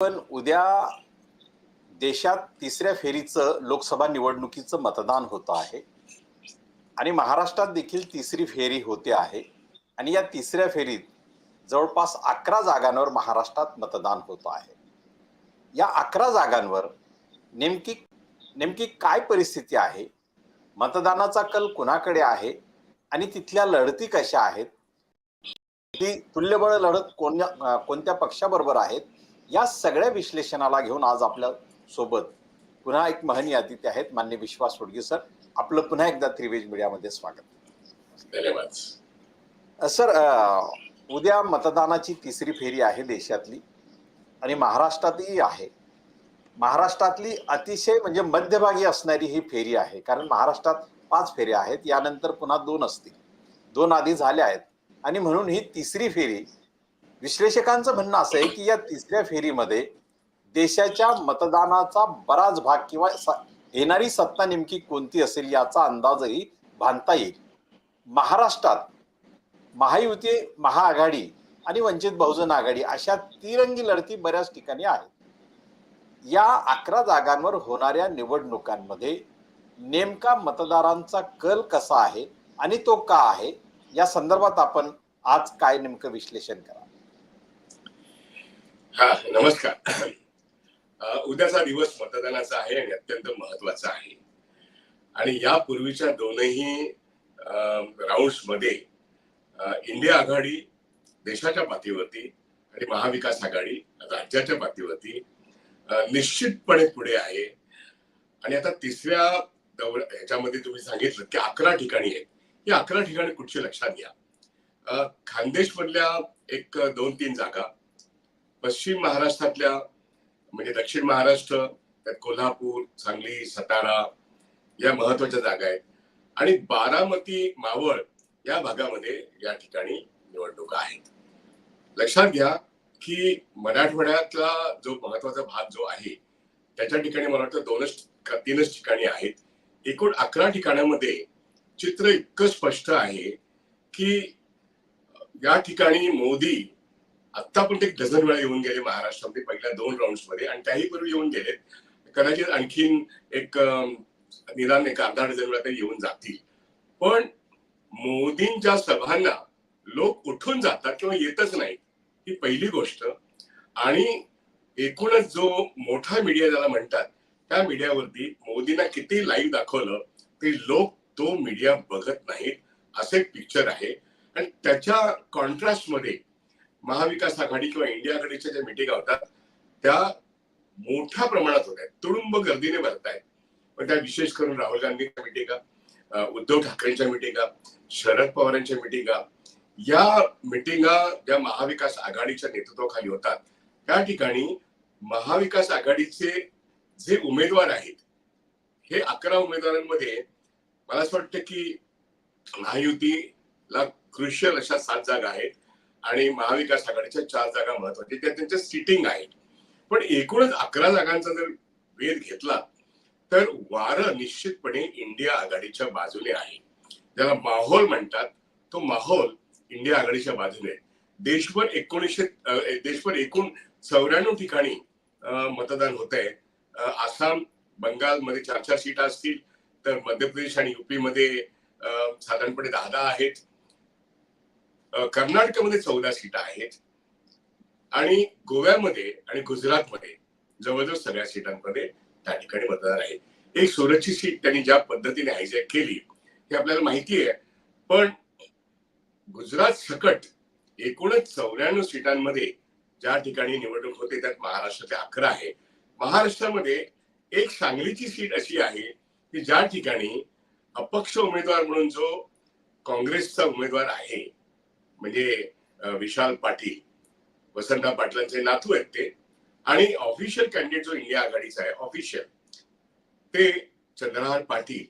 पण उद्या देशात तिसऱ्या फेरीचं लोकसभा निवडणुकीचं मतदान होतं आहे. आणि महाराष्ट्रात देखील तिसरी फेरी होते आहे. आणि या तिसऱ्या फेरीत जवळपास अकरा जागांवर महाराष्ट्रात मतदान होतं आहे. या अकरा जागांवर नेमकी नेमकी काय परिस्थिती आहे? मतदानाचा कल कुणाकडे आहे? आणि तिथल्या लढती कशा आहेत? ती तुल्यबळ लढत कोणत्या कोणत्या पक्षाबरोबर आहेत? या सगळ्या विश्लेषणाला घेऊन आज आपल्यासोबत पुन्हा एक महनीय अतिथी आहेत मान्य विश्वास होडगे सर. आपलं पुन्हा एकदा त्रिवेज मीडियामध्ये स्वागत. धन्यवाद. सर उद्या मतदानाची तिसरी फेरी आहे देशातली आणि महाराष्ट्रातही आहे. महाराष्ट्रातली अतिशय म्हणजे मध्यभागी असणारी ही फेरी आहे कारण महाराष्ट्रात पाच फेऱ्या आहेत यानंतर पुन्हा दोन असतील. दोन आधी झाल्या आहेत आणि म्हणून ही तिसरी फेरी विश्लेषकांचं म्हणणं असं आहे की या तिसऱ्या फेरीमध्ये देशाच्या मतदानाचा बराच भाग किंवा स- येणारी सत्ता नेमकी कोणती असेल याचा अंदाजही बांधता येईल. महाराष्ट्रात महायुती महाआघाडी आणि वंचित बहुजन आघाडी अशा तिरंगी लढती बऱ्याच ठिकाणी आहेत. या अकरा जागांवर होणाऱ्या निवडणुकांमध्ये नेमका मतदारांचा कल कसा आहे आणि तो का आहे? या संदर्भात आपण आज काय नेमकं विश्लेषण करा हा नमस्कार. उद्याचा दिवस मतदानाचा आहे आणि अत्यंत महत्त्वाचा आहे. आणि यापूर्वीच्या दोनही राऊंडमध्ये इंडिया आघाडी देशाच्या पातळीवरती आणि महाविकास आघाडी राज्याच्या पातळीवरती निश्चितपणे पुढे आहे. आणि आता तिसऱ्या दौर ह्याच्यामध्ये तुम्ही सांगितलं की अकरा ठिकाणी आहेत. ही अकरा ठिकाणी कुठची लक्षात घ्या. खानदेश मधल्या एक दोन तीन जागा पश्चिम महाराष्ट्रातल्या म्हणजे दक्षिण महाराष्ट्र त्यात कोल्हापूर सांगली सातारा या महत्त्वाच्या जागा आहेत. आणि बारामती मावळ या भागामध्ये या ठिकाणी निवडणुका आहेत. लक्षात घ्या की मराठवाड्यातला जो महत्त्वाचा भाग जो आहे त्याच्या ठिकाणी मला वाटतं दोनच तीनच ठिकाणी आहेत. एकूण अकरा ठिकाणामध्ये चित्र इतकं स्पष्ट आहे की या ठिकाणी मोदी आता पण ते डझन वेळा येऊन गेले महाराष्ट्रामध्ये पहिल्या दोन राऊंडमध्ये आणि त्याही पूर्वी येऊन गेले. कदाचित आणखीन एक निदान एक अर्धा डझन वेळा ते येऊन जातील. पण मोदींच्या सभांना लोक उठून जातात किंवा येतच नाहीत ही पहिली गोष्ट. आणि एकूणच जो मोठा मीडिया ज्याला म्हणतात त्या मीडियावरती मोदींना किती लाईव्ह दाखवलं ते लोक तो मीडिया बघत नाहीत असे पिक्चर आहे. आणि त्याच्या कॉन्ट्रास्टमध्ये महाविकास आघाडी किंवा इंडिया आघाडीच्या ज्या मिटिंगा होतात त्या मोठ्या प्रमाणात होत आहेत. तुडुंब गर्दीने भरत आहेत पण त्या विशेष करून राहुल गांधींच्या मिटिंगा उद्धव ठाकरेंच्या मिटिंगा शरद पवारांच्या मिटिंगा या मिटिंगा ज्या महाविकास आघाडीच्या नेतृत्वाखाली होतात त्या ठिकाणी महाविकास आघाडीचे जे उमेदवार आहेत हे अकरा उमेदवारांमध्ये मला असं वाटतं की महायुतीला क्रुशियल अशा सात जागा आहेत. आणि महाविकास आघाडीच्या चार जागा महत्त्वाच्या त्या त्यांच्या सिटिंग आहेत. पण एकूणच अकरा जागांचा जर वेध घेतला तर वारं निश्चितपणे इंडिया आघाडीच्या बाजूने आहे. ज्याला माहोल म्हणतात तो माहोल इंडिया आघाडीच्या बाजूने देशभर एकोणीसशे देशभर एकूण चौऱ्याण्णव ठिकाणी मतदान होत आहे आसाम बंगालमध्ये चार चार सीट असतील तर मध्य प्रदेश आणि युपी मध्ये साधारणपणे दहा दहा आहेत. कर्नाटकमध्ये चौदा सीटा आहेत. आणि गोव्यामध्ये आणि गुजरातमध्ये जवळजवळ सगळ्या सीटांमध्ये त्या ठिकाणी मतदार आहे. एक सुरतची सीट त्यांनी ज्या पद्धतीने हायजॅक केली हे आपल्याला माहिती आहे. पण गुजरात सकट एकूणच चौऱ्याण्णव सीटांमध्ये ज्या ठिकाणी निवडणूक होते त्यात महाराष्ट्राचे अकरा आहे. महाराष्ट्रामध्ये एक सांगलीची सीट अशी आहे की ज्या ठिकाणी अपक्ष उमेदवार म्हणून जो काँग्रेसचा उमेदवार आहे म्हणजे विशाल पाटील वसंतराव पाटलांचे नातू आहेत ते. आणि ऑफिशियल कॅन्डिडेट जो इंडिया आघाडीचा आहे ऑफिशियल ते चंद्रहार पाटील.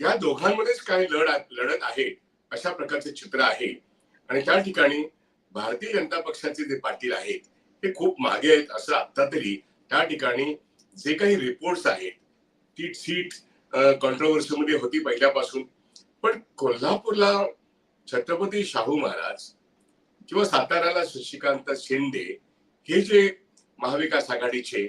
या दोघांमध्येच काही लढ लढत आहे अशा प्रकारचे चित्र आहे. आणि त्या ठिकाणी भारतीय जनता पक्षाचे जे पाटील आहेत ते खूप मागे आहेत असं आता तरी त्या ठिकाणी जे काही रिपोर्ट्स आहेत ती सीट कॉन्ट्रोवर्सीमध्ये होती पहिल्यापासून. पण कोल्हापूरला छत्रपती शाहू महाराज किंवा साताऱ्याला शशिकांत शिंदे हे जे महाविकास आघाडीचे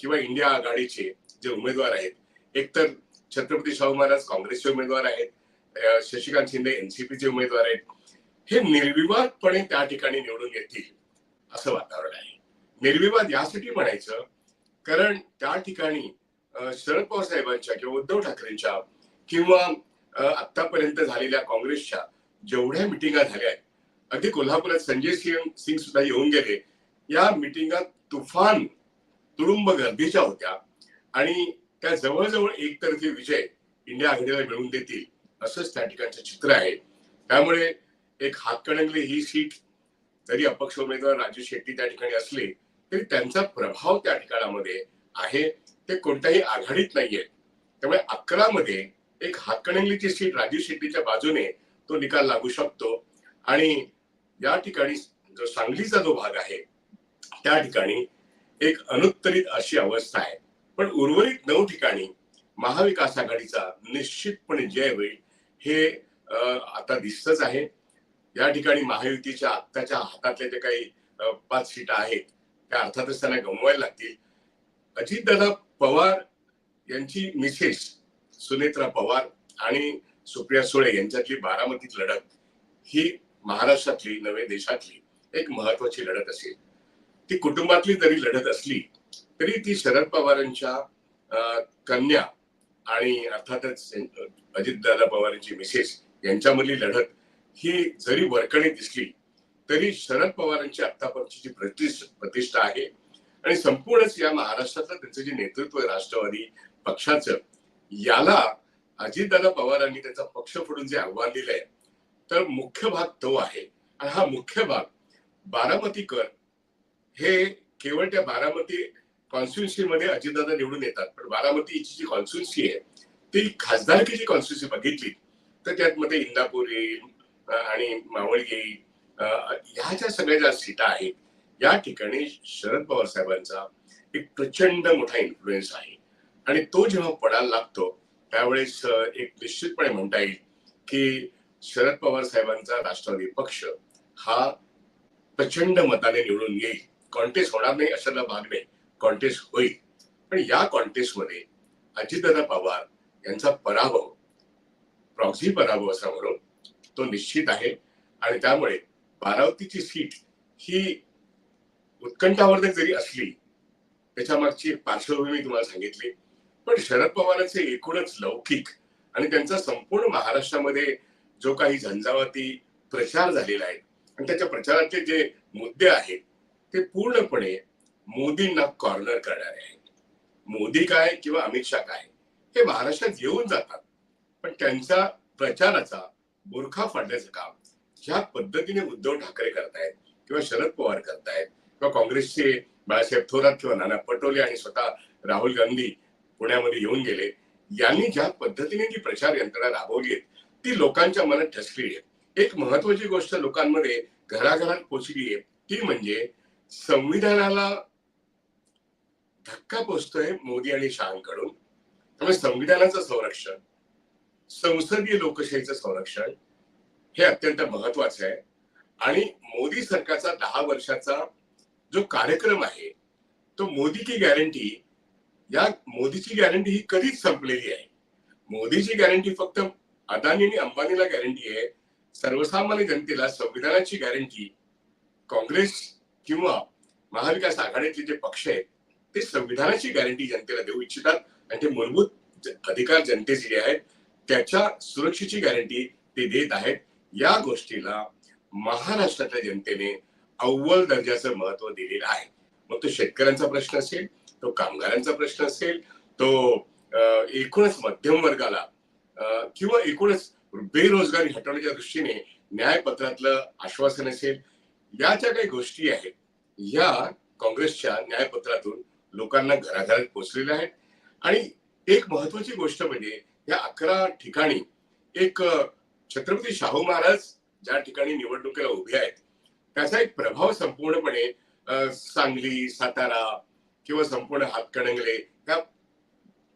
किंवा इंडिया आघाडीचे जे उमेदवार आहेत एकतर छत्रपती शाहू महाराज काँग्रेसचे उमेदवार आहेत शशिकांत शिंदे एनसीपीचे उमेदवार आहेत हे निर्विवादपणे त्या ठिकाणी निवडून येतील असं वातावरण आहे. निर्विवाद यासाठी म्हणायचं कारण त्या ठिकाणी शरद पवार साहेबांच्या किंवा उद्धव ठाकरेंच्या किंवा आतापर्यंत झालेल्या काँग्रेसच्या जेवढ्या मिटिंगा झाल्या आहेत अगदी कोल्हापुरात संजय सिंग सिंग सुद्धा येऊन गेले या मिटिंगा तुफान तुडुंब गर्दीच्या होत्या आणि त्या जवळजवळ एकतर्फी विजय इंडिया आघाडीला मिळवून देतील असंच त्या ठिकाणचं चित्र आहे. त्यामुळे एक हातकणंगले ही सीट जरी अपक्ष उमेदवार राजू शेट्टी त्या ठिकाणी असले तरी त्यांचा प्रभाव त्या ठिकाणामध्ये आहे. ते कोणत्याही आघाडीत नाहीये त्यामुळे अकरा मध्ये एक हातकणंगलीची सीट राजू शेट्टीच्या बाजूने तो निकाल लागू शकतो. आणि या ठिकाणी जो सांगलीचा जो भाग आहे त्या ठिकाणी एक अनुत्तरित अशी अवस्था आहे. पण उर्वरित नऊ ठिकाणी महाविकास आघाडीचा निश्चितपणे जय होईल हे आता दिसतच आहे. या ठिकाणी महायुतीच्या आत्ताच्या हातातल्या जे काही पाच सीटा आहेत त्या अर्थातच त्यांना गमवायला लागतील. अजितदादा पवार यांची मिसेस सुनेत्रा पवार आणि सुप्रिया सुळे यांच्यातली बारामतीत लढत ही महाराष्ट्रातली नव्हे देशातली एक महत्वाची लढत असेल. ती कुटुंबातली जरी लढत असली तरी ती शरद पवारांच्या अं, कन्या आणि अर्थातच अजितदादा पवारांची मिसेस यांच्यामधली लढत ही जरी वरकणी दिसली तरी शरद पवारांची आतापर्यंतची जी प्रतिष्ठ प्रतिष्ठा आहे आणि संपूर्णच या महाराष्ट्रातलं त्यांचं जे नेतृत्व राष्ट्रवादी पक्षाचं याला अजितदादा पवारांनी त्यांचा पक्ष फोडून जे आव्हान दिलंय तर मुख्य भाग तो आहे. आणि हा मुख्य भाग बारामतीकर हे केवळ त्या बारामती कॉन्स्टिट्युन्सी मध्ये अजितदादा निवडून येतात. पण बारामतीची जी कॉन्स्टिट्युन्सी आहे ती खासदारकीची कॉन्स्टिट्युन्सी बघितली तर त्यात मध्ये इंदापूर येईल आणि मावळ येईल ह्या ज्या सगळ्या ज्या सीटा आहेत या ठिकाणी शरद पवार साहेबांचा एक प्रचंड मोठा इन्फ्लुएन्स आहे. आणि तो जेव्हा पडायला लागतो त्यावेळेस एक निश्चितपणे म्हणता येईल की शरद पवार साहेबांचा राष्ट्रवादी पक्ष हा प्रचंड मताने निवडून येईल. कॉन्टेस्ट होणार नाही अशाला भाग नाही. कॉन्टेस्ट होईल. पण या कॉन्टेस्टमध्ये अजितदादा पवार यांचा पराभव प्रॉक्झी पराभव असा म्हणून तो निश्चित आहे. आणि त्यामुळे बारावतीची सीट ही उत्कंठावर्धक जरी असली त्याच्या मागची एक पार्श्वभूमी तुम्हाला सांगितली पण शरद पवारांचे एकूणच लौकिक आणि त्यांचा संपूर्ण महाराष्ट्रामध्ये जो काही झंझावाती प्रचार झालेला आहे आणि त्याच्या प्रचाराचे जे मुद्दे आहेत ते पूर्णपणे मोदींना कॉर्नर करणारे आहेत. मोदी काय किंवा अमित शाह काय हे महाराष्ट्रात येऊन जातात. पण त्यांच्या प्रचाराचा बुरखा फाडण्याचं काम ज्या पद्धतीने उद्धव ठाकरे करतायत किंवा शरद पवार करतायत किंवा काँग्रेसचे बाळासाहेब थोरात किंवा नाना पटोले आणि स्वतः राहुल गांधी पुण्यामध्ये येऊन गेले. यांनी ज्या पद्धतीने जी प्रचार यंत्रणा राबवली ती लोकांच्या मनात ठसली आहे. एक महत्वाची गोष्ट लोकांमध्ये घराघरात पोचली आहे ती म्हणजे संविधानाला धक्का पोचतोय मोदी आणि शहांकडून. त्यामुळे संविधानाचं संरक्षण संसदीय लोकशाहीचं संरक्षण हे अत्यंत महत्वाचं आहे. आणि मोदी सरकारचा दहा वर्षाचा जो कार्यक्रम आहे तो मोदी की गॅरंटी या मोदीची गॅरंटी ही कधीच संपलेली आहे. मोदीची गॅरंटी फक्त अदानी आणि अंबानीला गॅरंटी आहे. सर्वसामान्य जनतेला संविधानाची गॅरंटी काँग्रेस किंवा महाविकास आघाडीतले जे पक्ष आहेत ते संविधानाची गॅरंटी जनतेला देऊ इच्छितात. आणि ते मूलभूत अधिकार जनतेचे जे आहेत त्याच्या सुरक्षेची गॅरंटी ते देत आहेत. या गोष्टीला महाराष्ट्रातल्या जनतेने अव्वल दर्जाचं महत्त्व दिलेलं आहे. मग तो शेतकऱ्यांचा प्रश्न असेल तो कामगारांचा प्रश्न असेल तो अं, एकूणच मध्यम वर्गाला किंवा एकूणच बेरोजगारी हटवण्याच्या दृष्टीने न्यायपत्रातलं आश्वासन असेल या ज्या काही गोष्टी आहेत या काँग्रेसच्या न्यायपत्रातून लोकांना घराघरात पोहोचलेल्या आहेत. आणि एक महत्वाची गोष्ट म्हणजे या अकरा ठिकाणी एक छत्रपती शाहू महाराज ज्या ठिकाणी निवडणुकीला उभे आहेत त्याचा एक प्रभाव संपूर्णपणे सांगली सातारा किंवा संपूर्ण हातकणंगले त्या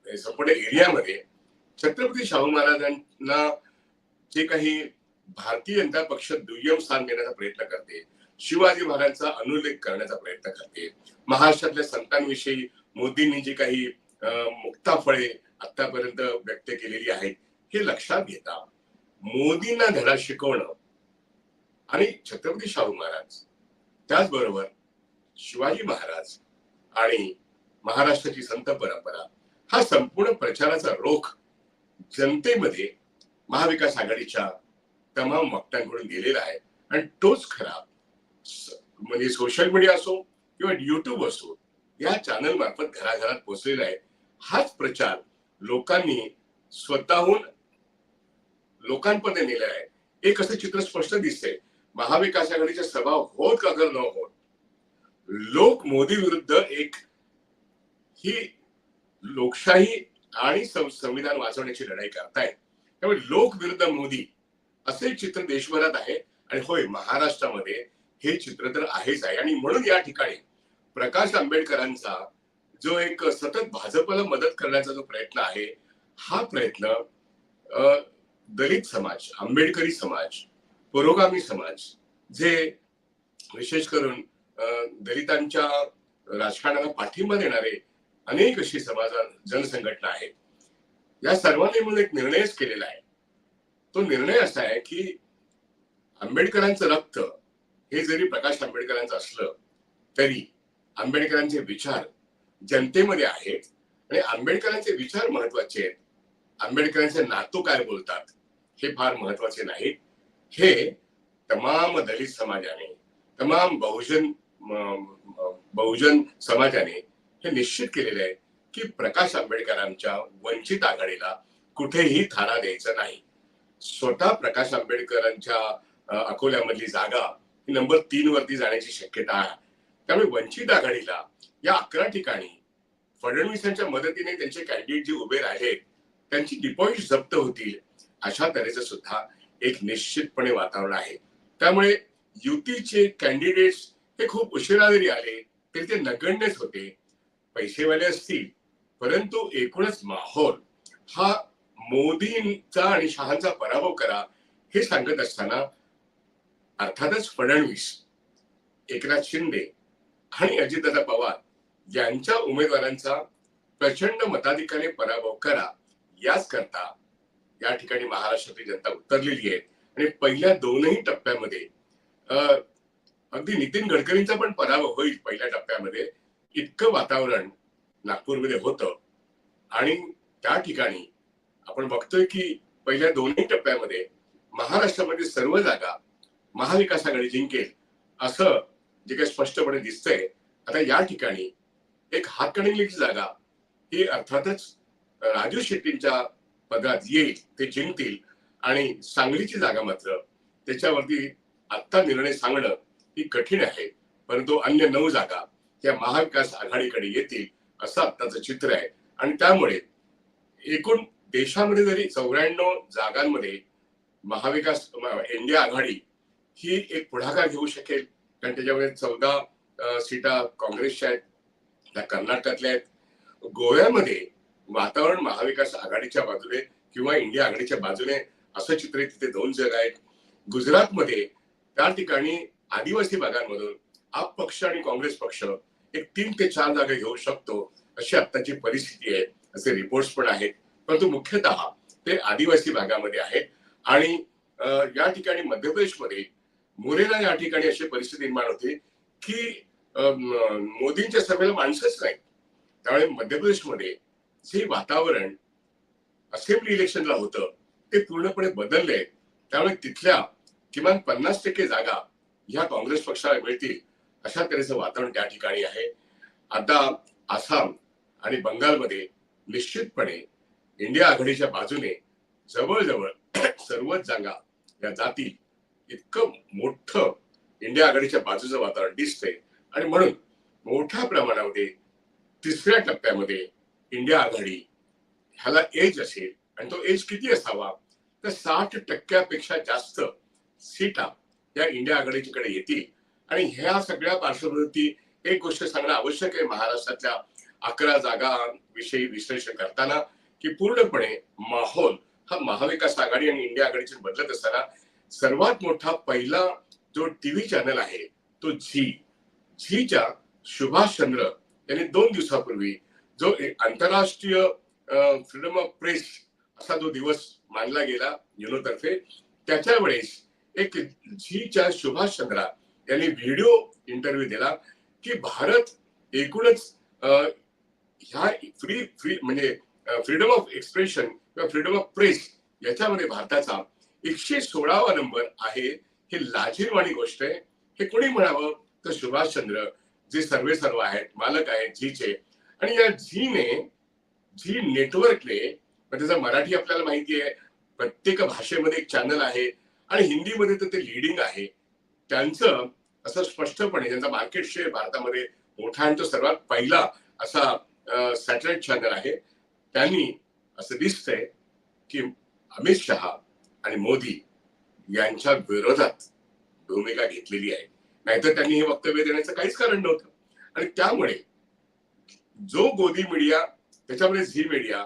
संपूर्ण एरियामध्ये छत्रपती शाहू महाराजांना जे काही भारतीय जनता पक्ष दुय्यम स्थान देण्याचा प्रयत्न करते शिवाजी महाराजांचा अनुल्लेख करण्याचा प्रयत्न करते महाराष्ट्रातल्या संतांविषयी मोदींनी जी काही अं, मुक्ताफळे आतापर्यंत व्यक्त केलेली आहेत हे लक्षात घेता मोदींना धडा शिकवणं आणि छत्रपती शाहू महाराज त्याचबरोबर शिवाजी महाराज आणि महाराष्ट्राची संत परंपरा हा संपूर्ण प्रचाराचा रोख जनतेमध्ये महाविकास आघाडीच्या तमाम वक्त्यांकडून गेलेला आहे. आणि तोच खरा म्हणजे सोशल मीडिया असो किंवा युट्यूब असो या चॅनल मार्फत घराघरात पोहोचलेला आहे. हाच प्रचार लोकांनी स्वतःहून लोकांपर्यंत नेलेला आहे. एक असं चित्र स्पष्ट दिसतंय. महाविकास आघाडीच्या सभा होत का न होत लोक मोदी विरुद्ध एक ही लोकशाही आणि संविधान वाचवण्याची लढाई करतायत. त्यामुळे लोक विरुद्ध मोदी असे चित्र देशभरात आहे. आणि होय महाराष्ट्रामध्ये हे चित्र तर आहेच आहे. आणि म्हणून या ठिकाणी प्रकाश आंबेडकरांचा जो एक सतत भाजपला मदत करण्याचा जो प्रयत्न आहे हा प्रयत्न दलित समाज आंबेडकरी समाज पुरोगामी समाज जे विशेष करून दलितांच्या राजकारणाला पाठिंबा देणारे अनेक अशी समाजा जनसंघटना आहेत. या सर्वांनी म्हणून एक निर्णयच केलेला आहे. तो निर्णय असा आहे की आंबेडकरांचं रक्त हे जरी प्रकाश आंबेडकरांचं असलं तरी आंबेडकरांचे विचार जनतेमध्ये आहेत आणि आंबेडकरांचे विचार महत्त्वाचे आहेत. आंबेडकरांचे नातू काय बोलतात हे फार महत्त्वाचे नाहीत. हे तमाम दलित समाजाने तमाम बहुजन बहुजन समाजाने हे निश्चित केलेले आहे की प्रकाश आंबेडकरांच्या वंचित आघाडीला कुठेही थारा द्यायचा नाही. स्वतः प्रकाश आंबेडकरांच्या अकोल्यामधली जागा ही नंबर तीन वरती जाण्याची शक्यता आहे. त्यामुळे वंचित आघाडीला या अकरा ठिकाणी फडणवीसांच्या मदतीने त्यांचे कॅन्डिडेट जे उभे राहिलेत त्यांची डिपॉझिट जप्त होतील अशा तऱ्हेचं सुद्धा एक निश्चितपणे वातावरण आहे. त्यामुळे युतीचे कॅन्डिडेट्स ते खूप उशिरा जरी आले तरी ते नगण्यच होते. पैसेवाले असतील परंतु एकूणच माहोल. हा मोदींचा आणि शहाचा पराभव करा हे सांगत असताना अर्थातच फडणवीस एकनाथ शिंदे आणि अजितदादा पवार यांच्या उमेदवारांचा प्रचंड मताधिकाने पराभव करा याच करता या ठिकाणी महाराष्ट्रातली जनता उतरलेली आहे. आणि पहिल्या दोनही टप्प्यामध्ये अं, अगदी नितीन गडकरींचा पण पराभव होईल पहिल्या टप्प्यामध्ये. इतकं वातावरण नागपूरमध्ये होतं. आणि त्या ठिकाणी आपण बघतोय की पहिल्या दोन्ही टप्प्यामध्ये महाराष्ट्रामध्ये सर्व जागा महाविकास आघाडी जिंकेल असं जे काही स्पष्टपणे दिसतंय. आता या ठिकाणी एक हातकणंगलीची जागा ही अर्थातच राजू शेट्टींच्या पदात येईल ते जिंकतील. आणि सांगलीची जागा मात्र त्याच्यावरती आत्ता निर्णय सांगणं ही कठीण आहे. परंतु अन्य नऊ जागा त्या महाविकास आघाडीकडे येतील असं आत्ताचं चित्र आहे. आणि त्यामुळे एकूण देशामध्ये जरी चौऱ्याण्णव जागांमध्ये महाविकास इंडिया आघाडी ही एक पुढाकार घेऊ शकेल कारण त्याच्यामध्ये चौदा सीटा काँग्रेसच्या आहेत त्या कर्नाटकातल्या आहेत. गोव्यामध्ये वातावरण महाविकास आघाडीच्या बाजूने किंवा इंडिया आघाडीच्या बाजूने असं चित्र आहे, तिथे दोन जग आहेत. गुजरातमध्ये त्या ठिकाणी आदिवासी भागांमधून आप पक्ष आणि काँग्रेस पक्ष एक तीन ते चार जागा घेऊ शकतो अशी आत्ताची परिस्थिती आहे असे रिपोर्ट्स पण आहेत. परंतु मुख्यतः ते आदिवासी भागामध्ये आहेत. आणि या ठिकाणी मध्य प्रदेशमध्ये मुरेला या ठिकाणी अशी परिस्थिती निर्माण होते की मोदींच्या सभेला माणसंच नाही त्यामुळे मध्य प्रदेशमध्ये जे वातावरण असेंब्ली इलेक्शनला होतं ते पूर्णपणे बदलले त्यामुळे तिथल्या किमान पन्नास टक्के जागा ह्या काँग्रेस पक्षाला मिळतील अशा तऱ्हेचं वातावरण त्या ठिकाणी आहे. आता आसाम आणि बंगालमध्ये निश्चितपणे इंडिया आघाडीच्या बाजूने जवळजवळ सर्वच जागा या जातील इतकं मोठं इंडिया आघाडीच्या बाजूचं वातावरण दिसतंय. आणि म्हणून मोठ्या प्रमाणामध्ये तिसऱ्या टप्प्यामध्ये इंडिया आघाडी ह्याला एज असेल आणि तो एज किती असावा? तर साठ टक्क्यापेक्षा जास्त सीटा या इंडिया आघाडीकडे येतील. आणि ह्या सगळ्या पार्श्वभूमीवरती एक गोष्ट सांगणं आवश्यक आहे महाराष्ट्रातल्या अकरा जागांविषयी विश्लेषण करताना की पूर्णपणे माहोल हा महाविकास आघाडी आणि इंडिया आघाडीचे बदलत असताना सर्वात मोठा पहिला जो टीव्ही चॅनल आहे तो झी. झीच्या सुभाष चंद्र यांनी दोन दिवसापूर्वी जो एक आंतरराष्ट्रीय फ्रीडम ऑफ प्रेस असा जो दिवस मानला गेला युनोतर्फे त्याच्या वेळेस एक झीच्या सुभाष चंद्रा यांनी व्हिडिओ इंटरव्ह्यू दिला की भारत एकूणच ह्या फ्री फ्री म्हणजे फ्रीडम ऑफ एक्सप्रेशन किंवा फ्रीडम ऑफ प्रेस याच्यामध्ये भारताचा एकशे सोळावा नंबर आहे. हे लाजीरवाणी गोष्ट आहे. हे कोणी म्हणावं? तर सुभाषचंद्र जे सर्वे सर्व आहेत मालक आहेत झीचे आणि या झीने झी नेटवर्कने त्याचा मराठी आपल्याला माहिती आहे प्रत्येक भाषेमध्ये एक चॅनल आहे. आणि हिंदीमध्ये तर ते लिडिंग आहे. त्यांचं असं स्पष्टपणे त्यांचा मार्केट शेअर भारतामध्ये मोठा आणि तो सर्वात पहिला असा सॅटेलाइट चॅनल आहे. त्यांनी असं दिसतंय की अमित शहा आणि मोदी यांच्या विरोधात भूमिका घेतलेली आहे. नाहीतर त्यांनी हे वक्तव्य देण्याचं काहीच कारण नव्हतं. आणि त्यामुळे जो गोदी मीडिया त्याच्यामध्ये झी मीडिया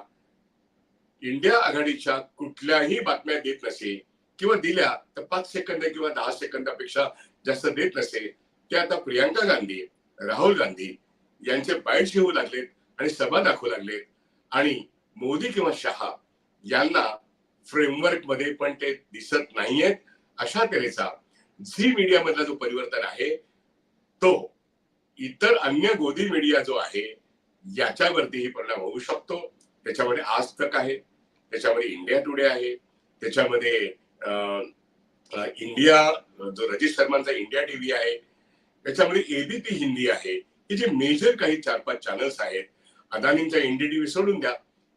इंडिया आघाडीच्या कुठल्याही बातम्या देत नसे किंवा दिल्या तर पाच सेकंद किंवा दहा सेकंदापेक्षा जास्त देत नसेल ते आता प्रियांका गांधी राहुल गांधी यांचे बाईट्स घेऊ लागलेत आणि सभा दाखवू लागलेत. आणि मोदी किंवा शहा यांना फ्रेमवर्कमध्ये पण ते दिसत नाहीयेत. अशा तऱ्हेचा झी मीडिया मधला जो परिवर्तन आहे तो इतर अन्य गोदी मीडिया जो आहे याच्यावरतीही परिणाम होऊ शकतो. त्याच्यामध्ये आज तक आहे. त्याच्यामध्ये इंडिया टुडे आहे. त्याच्यामध्ये इंडिया जो रजित शर्मांचा इंडिया टीव्ही आहे त्याच्यामध्ये एबीपी हिंदी आहे. हे जे मेजर काही चार पाच चॅनल्स आहेत अदानींचा इंडिया टीव्ही सोडून द्या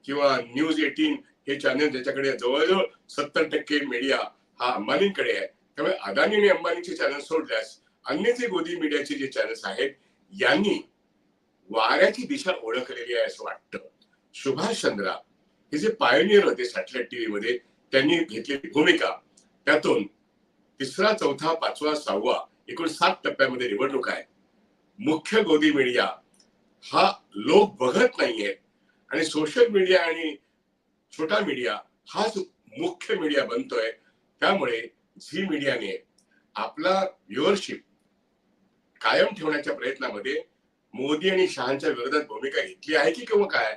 किंवा न्यूज एटीन हे चॅनल ज्याच्याकडे जवळजवळ सत्तर टक्के मीडिया हा अंबानींकडे आहे. त्यामुळे अदानी आणि अंबानीचे चॅनल सोडल्यास अन्य जे गोदी मीडियाचे जे चॅनल्स आहेत यांनी वाऱ्याची दिशा ओळखलेली आहे असं वाटतं. सुभाष चंद्रा हे जे पायोनियर होते सॅटेलाइट टीव्ही मध्ये त्यांनी घेतलेली भूमिका. त्यातून तिसरा चौथा पाचवा सहावा एकूण सात टप्प्यामध्ये निवडणूक आहे. मुख्य गोदी मीडिया हा लोक बघत नाहीये आणि सोशल मीडिया आणि छोटा मीडिया हाच मुख्य मीडिया बनतोय. त्यामुळे झी मीडियाने आपला व्ह्युअरशिप कायम ठेवण्याच्या प्रयत्नामध्ये मोदी आणि शहांच्या विरोधात भूमिका घेतली आहे की किंवा काय?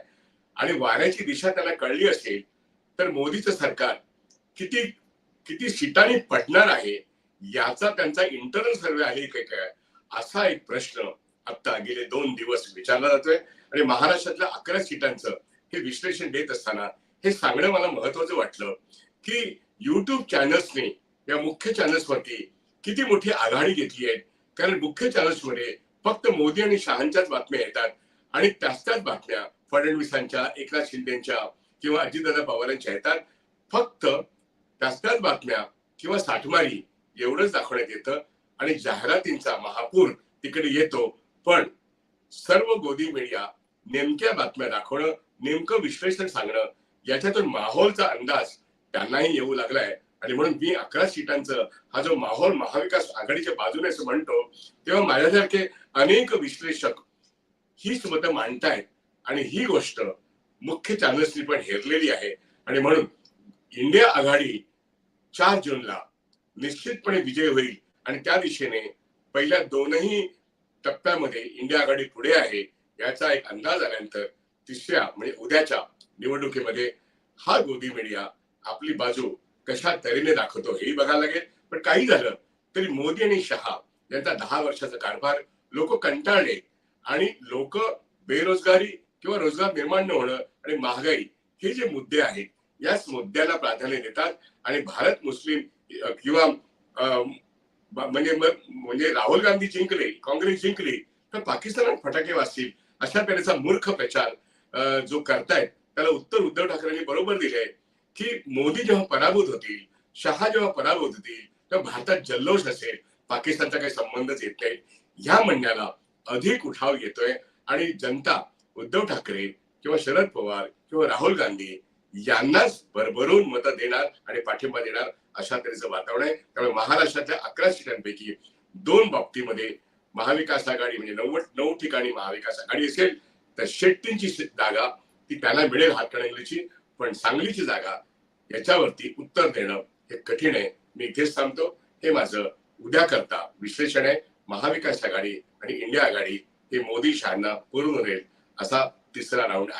आणि वाऱ्याची दिशा त्यांना कळली असेल तर मोदीचं सरकार किती किती सीटांनी पडणार आहे याचा त्यांचा इंटरनल सर्वे आहे काय काय? असा एक प्रश्न आता गेले दोन दिवस विचारला जातोय. आणि महाराष्ट्रातल्या अकरा सीटांचं हे विश्लेषण देत असताना हे सांगणं मला महत्वाचं वाटलं की युट्यूब चॅनल्सने या मुख्य चॅनल्सवरती किती मोठी आघाडी घेतली आहे. कारण मुख्य चॅनल्समध्ये फक्त मोदी आणि शहांच्याच बातम्या येतात. आणि त्याच त्याच बातम्या फडणवीसांच्या एकनाथ शिंदेच्या किंवा अजितदादा पवारांच्या येतात फक्त त्याच त्याच बातम्या किंवा साठमारी एवढंच दाखवण्यात येतं आणि जाहिरातींचा महापूर तिकडे येतो. पण सर्व गोदी मीडिया नेमक्या बातम्या दाखवणं नेमकं विश्लेषण सांगणं याच्यातून माहोलचा अंदाज त्यांनाही येऊ लागलाय. आणि म्हणून मी अकरा सीटांचं हा जो माहोल महाविकास आघाडीच्या बाजूने असं म्हणतो तेव्हा माझ्यासारखे अनेक विश्लेषक हीच मतं मांडतायत. आणि ही गोष्ट मुख्य चॅनल्सनी पण हेरलेली आहे. आणि म्हणून इंडिया आघाडी चार जूनला निश्चितपणे विजय होईल. आणि त्या दिशेने पहिल्या दोनही टप्प्यामध्ये इंडिया आघाडी पुढे आहे याचा एक अंदाज आल्यानंतर तिसऱ्या म्हणजे उद्याच्या निवडणुकीमध्ये हा गोदी मीडिया आपली बाजू कशा तऱ्हेने दाखवतो हेही बघायला लागेल. पण काही झालं तरी मोदी आणि शहा यांचा दहा वर्षाचा कारभार लोक कंटाळले. आणि लोक बेरोजगारी किंवा रोजगार निर्माण न होणं आणि महागाई हे जे मुद्दे आहेत याच मुद्द्याला प्राधान्य देतात. आणि भारत मुस्लिम किंवा म्हणजे म्हणजे राहुल गांधी जिंकले काँग्रेस जिंकली तर पाकिस्तानात फटाके वाचतील अशा तऱ्हेचा मूर्ख प्रचार जो करतायत त्याला उत्तर उद्धव ठाकरेंनी बरोबर दिले की मोदी जेव्हा पराभूत होतील शहा जेव्हा पराभूत होतील तेव्हा भारतात जल्लोष असेल पाकिस्तानचा काही संबंधच येत नाही. ह्या म्हणण्याला अधिक उठाव येतोय आणि जनता उद्धव ठाकरे किंवा शरद पवार किंवा राहुल गांधी यांनाच भरभरून मतं देणार आणि पाठिंबा देणार अशा तऱ्हेचं वातावरण आहे. त्यामुळे महाराष्ट्रातल्या अकरा सीटांपैकी दोन बाबतीमध्ये महाविकास आघाडी म्हणजे नव्वद नऊ ठिकाणी महाविकास आघाडी असेल तर शेट्टींची जागा ती त्यांना मिळेल हातकणंगलीची. पण सांगलीची जागा याच्यावरती उत्तर देणं हे कठीण आहे. मी इथेच थांबतो. हे माझं उद्या करता विश्लेषण आहे. महाविकास आघाडी आणि इंडिया आघाडी हे मोदी शहांना पूर्ण होईल असा तिसरा राऊंड